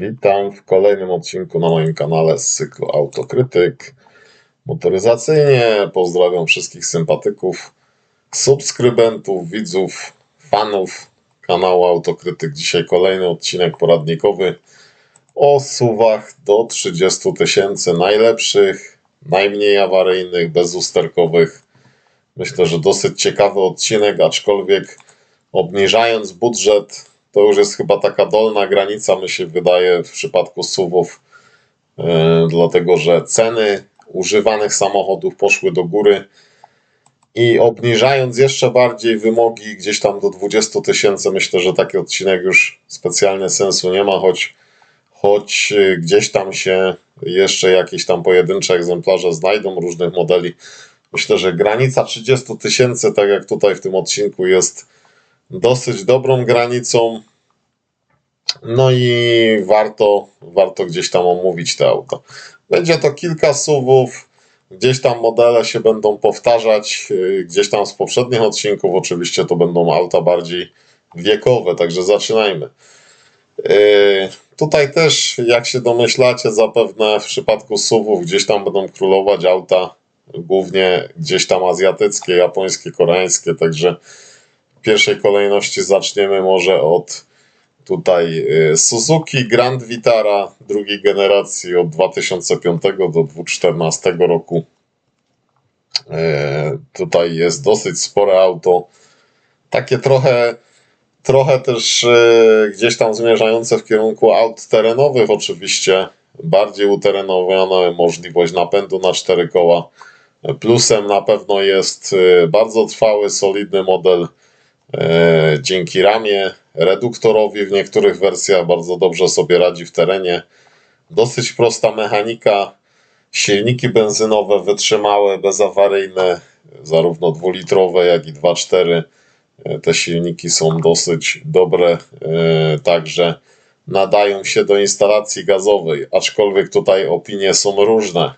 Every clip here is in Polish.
Witam w kolejnym odcinku na moim kanale z cyklu Autokrytyk. Motoryzacyjnie pozdrawiam wszystkich sympatyków, subskrybentów, widzów, fanów kanału Autokrytyk. Dzisiaj kolejny odcinek poradnikowy o suwach do 30 tysięcy najlepszych, najmniej awaryjnych, bezusterkowych. Myślę, że dosyć ciekawy odcinek, aczkolwiek obniżając budżet, to już jest chyba taka dolna granica, mi się wydaje, w przypadku SUVów, yy, dlatego że ceny używanych samochodów poszły do góry i obniżając jeszcze bardziej wymogi gdzieś tam do 20 tysięcy, myślę, że taki odcinek już specjalnie sensu nie ma, choć, choć yy, gdzieś tam się jeszcze jakieś tam pojedyncze egzemplarze znajdą różnych modeli. Myślę, że granica 30 tysięcy, tak jak tutaj w tym odcinku jest dosyć dobrą granicą. No i warto, warto gdzieś tam omówić te auta. Będzie to kilka suwów, gdzieś tam modele się będą powtarzać, yy, gdzieś tam z poprzednich odcinków. Oczywiście to będą auta bardziej wiekowe, także zaczynajmy. Yy, tutaj też, jak się domyślacie, zapewne w przypadku suwów gdzieś tam będą królować auta, głównie gdzieś tam azjatyckie, japońskie, koreańskie, także w pierwszej kolejności zaczniemy może od tutaj y, Suzuki Grand Vitara drugiej generacji od 2005 do 2014 roku. E, Tutaj jest dosyć spore auto. Takie trochę, trochę też e, gdzieś tam zmierzające w kierunku aut terenowych, oczywiście. Bardziej uterenowana możliwość napędu na cztery koła. Plusem na pewno jest bardzo trwały, solidny model dzięki ramie, reduktorowi w niektórych wersjach bardzo dobrze sobie radzi w terenie. Dosyć prosta mechanika, silniki benzynowe wytrzymałe, bezawaryjne, zarówno dwulitrowe, jak i 2.4. E, Te silniki są dosyć dobre, e, także nadają się do instalacji gazowej, aczkolwiek tutaj opinie są różne.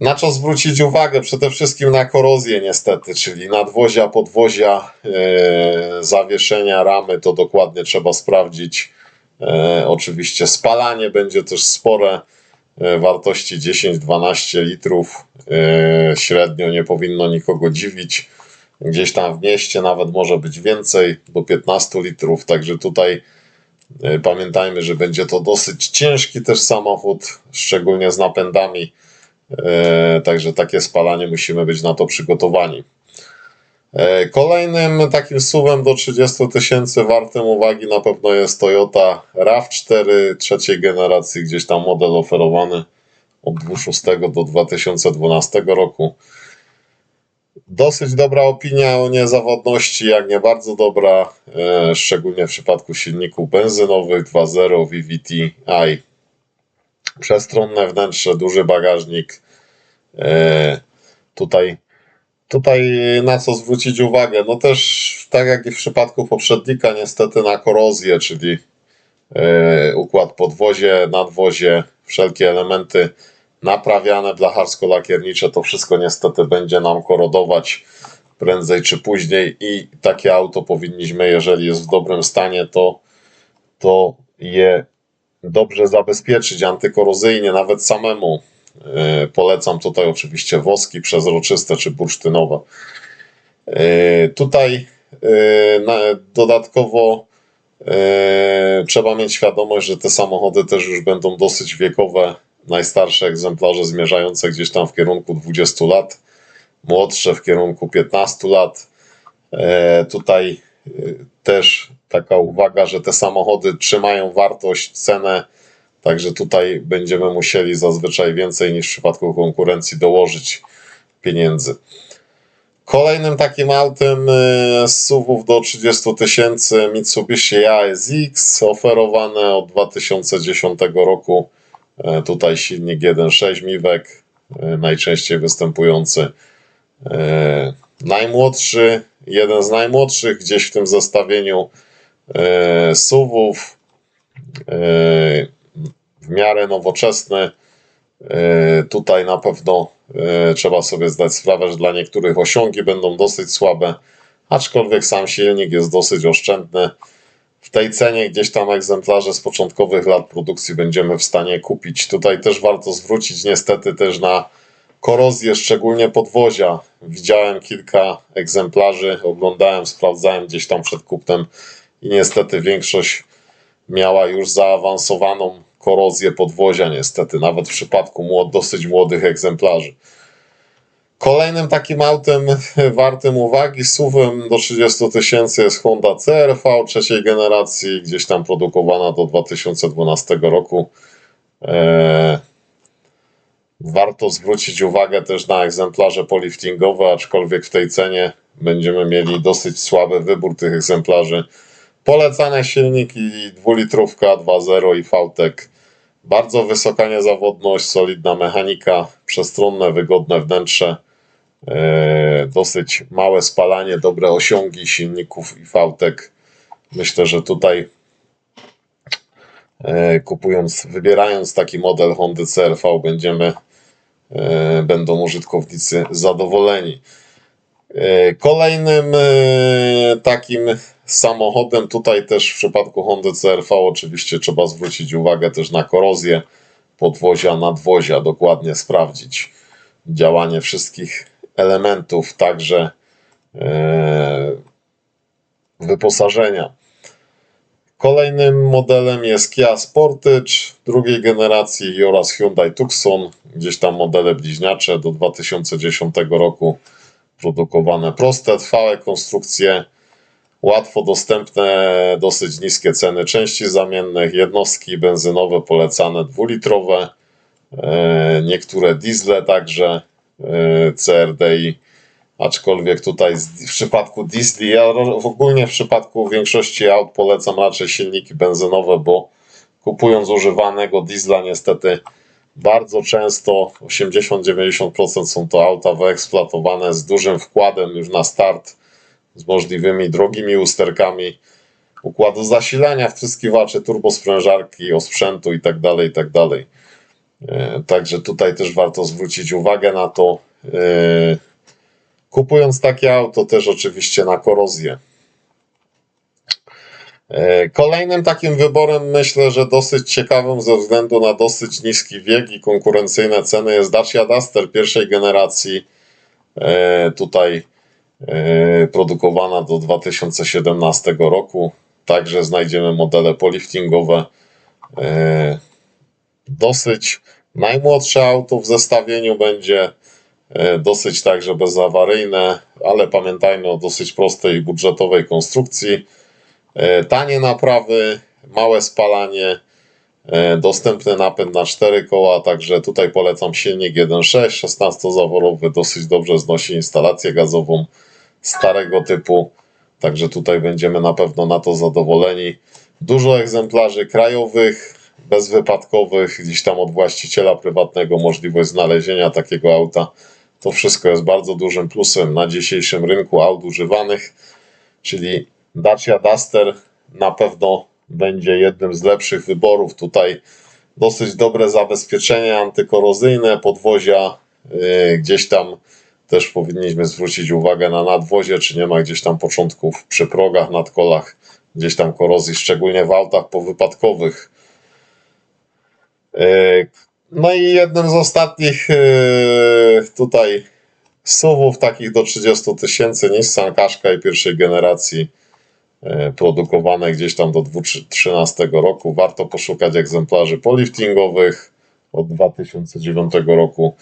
Na co zwrócić uwagę? Przede wszystkim na korozję niestety, czyli nadwozia, podwozia, e, zawieszenia, ramy, to dokładnie trzeba sprawdzić. E, oczywiście spalanie będzie też spore, e, wartości 10-12 litrów, średnio nie powinno nikogo dziwić. Gdzieś tam w mieście nawet może być więcej, do 15 litrów, także tutaj pamiętajmy, że będzie to dosyć ciężki też samochód, szczególnie z napędami. E, Także takie spalanie musimy być na to przygotowani. E, Kolejnym takim suwem do 30 tysięcy wartym uwagi na pewno jest Toyota RAV4 trzeciej generacji, gdzieś tam model oferowany od 2006 do 2012 roku. Dosyć dobra opinia o niezawodności, jak nie bardzo dobra, e, szczególnie w przypadku silników benzynowych 2.0 VVT-i przestronne wnętrze, duży bagażnik. E, tutaj, tutaj na co zwrócić uwagę? No też tak jak i w przypadku poprzednika, niestety na korozję, czyli e, układ podwozie, nadwozie, wszelkie elementy naprawiane, blacharsko-lakiernicze, to wszystko niestety będzie nam korodować prędzej czy później i takie auto powinniśmy, jeżeli jest w dobrym stanie, to, to je dobrze zabezpieczyć antykorozyjnie, nawet samemu. Yy, Polecam tutaj oczywiście woski przezroczyste czy bursztynowe. Yy, Tutaj na- dodatkowo trzeba mieć świadomość, że te samochody też już będą dosyć wiekowe. Najstarsze egzemplarze zmierzające gdzieś tam w kierunku 20 lat, młodsze w kierunku 15 lat. E, Tutaj e, też taka uwaga, że te samochody trzymają wartość, cenę, także tutaj będziemy musieli zazwyczaj więcej niż w przypadku konkurencji dołożyć pieniędzy. Kolejnym takim autem e, z SUVów do 30 tysięcy Mitsubishi ASX oferowane od 2010 roku. E, Tutaj silnik 1.6 Miwek, e, najczęściej występujący. E, Najmłodszy, jeden z najmłodszych gdzieś w tym zestawieniu SUVów. W miarę nowoczesny. E, Tutaj na pewno e, trzeba sobie zdać sprawę, że dla niektórych osiągi będą dosyć słabe, aczkolwiek sam silnik jest dosyć oszczędny. W tej cenie gdzieś tam egzemplarze z początkowych lat produkcji będziemy w stanie kupić. Tutaj też warto zwrócić niestety też na korozję, szczególnie podwozia. Widziałem kilka egzemplarzy, oglądałem, sprawdzałem gdzieś tam przed kupnem i niestety większość miała już zaawansowaną korozję podwozia, niestety, nawet w przypadku młod, dosyć młodych egzemplarzy. Kolejnym takim autem wartym uwagi, suwem do 30 tysięcy jest Honda CRV trzeciej generacji, gdzieś tam produkowana do 2012 roku. Eee, warto zwrócić uwagę też na egzemplarze poliftingowe, aczkolwiek w tej cenie będziemy mieli dosyć słaby wybór tych egzemplarzy. Polecane silniki dwulitrówka 2.0 i VTEC. Bardzo wysoka niezawodność, solidna mechanika, przestronne, wygodne wnętrze, e, dosyć małe spalanie, dobre osiągi silników i VTEC. Myślę, że tutaj e, kupując, wybierając taki model Honda CRV będziemy, e, będą użytkownicy zadowoleni. E, Kolejnym e, takim samochodem, tutaj też w przypadku Honda CRV oczywiście trzeba zwrócić uwagę też na korozję podwozia, nadwozia, dokładnie sprawdzić działanie wszystkich elementów, także e, wyposażenia. Kolejnym modelem jest Kia Sportage drugiej generacji oraz Hyundai Tucson, gdzieś tam modele bliźniacze do 2010 roku produkowane proste, trwałe konstrukcje, łatwo dostępne, dosyć niskie ceny części zamiennych, jednostki benzynowe polecane dwulitrowe, e, niektóre diesle także e, CRDI, aczkolwiek tutaj w przypadku diesli, ja ogólnie w przypadku większości aut polecam raczej silniki benzynowe, bo kupując używanego diesla niestety bardzo często 80-90% są to auta wyeksploatowane z dużym wkładem już na start, z możliwymi drogimi usterkami układu zasilania, wtryskiwaczy, turbosprężarki, osprzętu itd. itd. E, Także tutaj też warto zwrócić uwagę na to. e, Kupując takie auto też oczywiście na korozję. E, Kolejnym takim wyborem myślę, że dosyć ciekawym ze względu na dosyć niski wiek i konkurencyjne ceny jest Dacia Duster pierwszej generacji. E, Tutaj e, produkowana do 2017 roku. Także znajdziemy modele poliftingowe. Dosyć najmłodsze auto w zestawieniu będzie dosyć także bezawaryjne, ale pamiętajmy o dosyć prostej budżetowej konstrukcji. E, Tanie naprawy, małe spalanie, e, dostępny napęd na 4 koła, także tutaj polecam silnik 1.6, 16-zaworowy, dosyć dobrze znosi instalację gazową starego typu, także tutaj będziemy na pewno na to zadowoleni. Dużo egzemplarzy krajowych, bezwypadkowych, gdzieś tam od właściciela prywatnego możliwość znalezienia takiego auta. To wszystko jest bardzo dużym plusem na dzisiejszym rynku aut używanych, czyli Dacia Duster na pewno będzie jednym z lepszych wyborów. Tutaj dosyć dobre zabezpieczenie antykorozyjne, podwozia yy, gdzieś tam też powinniśmy zwrócić uwagę na nadwozie, czy nie ma gdzieś tam początków przy progach, nadkolach, gdzieś tam korozji, szczególnie w autach powypadkowych. Yy, No i jednym z ostatnich yy, tutaj SUVów takich do 30 tysięcy Nissan Qashqai pierwszej generacji produkowane gdzieś tam do 2013 roku. Warto poszukać egzemplarzy poliftingowych od 2009 roku.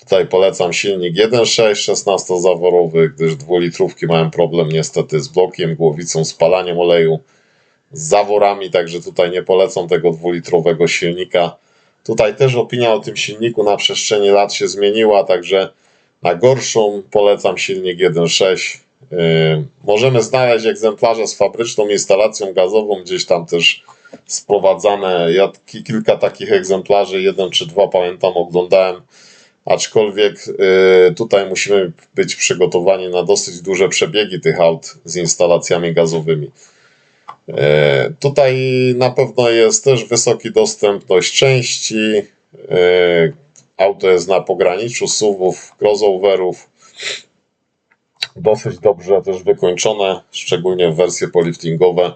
Tutaj polecam silnik 1.6 16-zaworowy, gdyż dwulitrówki mają problem niestety z blokiem, głowicą, spalaniem oleju, z zaworami, także tutaj nie polecam tego dwulitrowego silnika. Tutaj też opinia o tym silniku na przestrzeni lat się zmieniła, także na gorszą polecam silnik 1.6. Yy, Możemy znaleźć egzemplarze z fabryczną instalacją gazową, gdzieś tam też sprowadzane. Ja ki- kilka takich egzemplarzy, jeden czy dwa pamiętam, oglądałem. Aczkolwiek yy, tutaj musimy być przygotowani na dosyć duże przebiegi tych aut z instalacjami gazowymi. Yy, Tutaj na pewno jest też wysoki dostępność części. Auto jest na pograniczu SUVów, crossoverów. Dosyć dobrze też wykończone, szczególnie w wersje poliftingowe.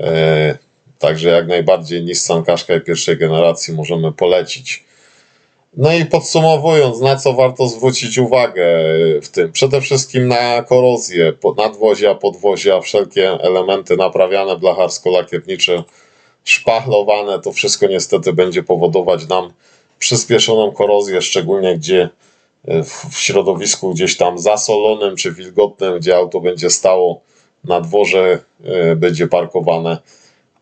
E, Także jak najbardziej Nissan Qashqai pierwszej generacji możemy polecić. No i podsumowując, na co warto zwrócić uwagę w tym? Przede wszystkim na korozję, nadwozia, podwozia, wszelkie elementy naprawiane, blacharsko-lakiernicze, szpachlowane, to wszystko niestety będzie powodować nam przyspieszoną korozję, szczególnie gdzie w środowisku gdzieś tam zasolonym czy wilgotnym, gdzie auto będzie stało na dworze, e, będzie parkowane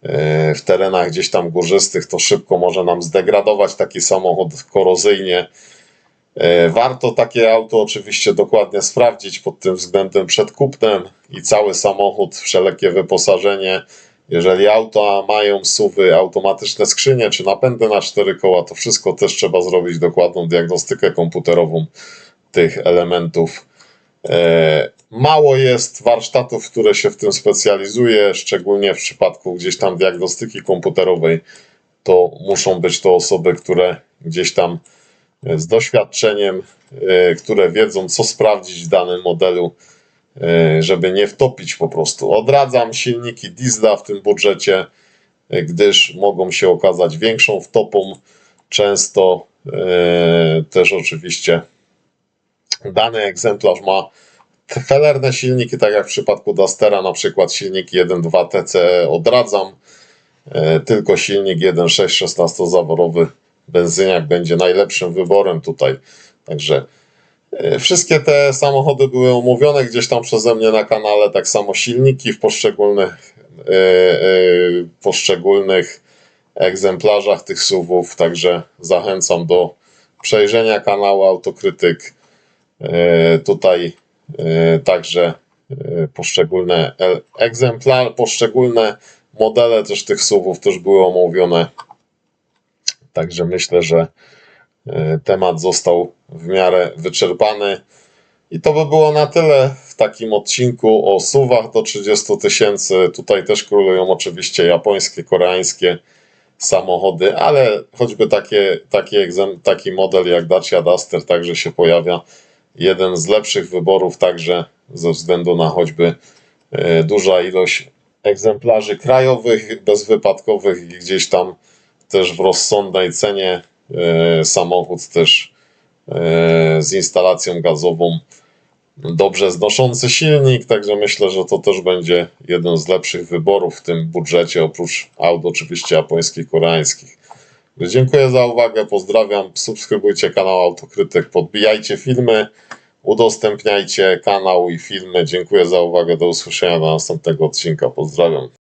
e, w terenach gdzieś tam górzystych, to szybko może nam zdegradować taki samochód korozyjnie. E, Warto takie auto oczywiście dokładnie sprawdzić pod tym względem przed kupnem i cały samochód, wszelkie wyposażenie. Jeżeli auta mają suwy, automatyczne skrzynie czy napędy na cztery koła, to wszystko też trzeba zrobić dokładną diagnostykę komputerową tych elementów. E, Mało jest warsztatów, które się w tym specjalizuje, szczególnie w przypadku gdzieś tam diagnostyki komputerowej. To muszą być to osoby, które gdzieś tam e, z doświadczeniem, e, które wiedzą, co sprawdzić w danym modelu, żeby nie wtopić po prostu. Odradzam silniki diesla w tym budżecie, e, gdyż mogą się okazać większą wtopą. Często e, też oczywiście dany egzemplarz ma felerne silniki, tak jak w przypadku Dustera, na przykład silnik 1.2 TCE odradzam, tylko silnik 1.6 16-zaworowy benzyniak będzie najlepszym wyborem tutaj. Także wszystkie te samochody były omówione gdzieś tam przeze mnie na kanale, tak samo silniki w poszczególnych, e, e, poszczególnych egzemplarzach tych SUVów, także zachęcam do przejrzenia kanału Autokrytyk. E, Tutaj e, także e, poszczególne egzemplarze, poszczególne modele też tych SUVów też były omówione. Także myślę, że e, temat został w miarę wyczerpany. I to by było na tyle w takim odcinku o SUVach do 30 tysięcy. Tutaj też królują oczywiście japońskie, koreańskie samochody, ale choćby takie, taki, taki model jak Dacia Duster także się pojawia. Jeden z lepszych wyborów także ze względu na choćby e, duża ilość egzemplarzy krajowych, bezwypadkowych i gdzieś tam też w rozsądnej cenie samochód też e, z instalacją gazową dobrze znoszący silnik, także myślę, że to też będzie jeden z lepszych wyborów w tym budżecie, oprócz aut oczywiście japońskich, koreańskich. Dziękuję za uwagę, pozdrawiam, subskrybujcie kanał Autokrytyk, podbijajcie filmy, udostępniajcie kanał i filmy. Dziękuję za uwagę, do usłyszenia do następnego odcinka, pozdrawiam.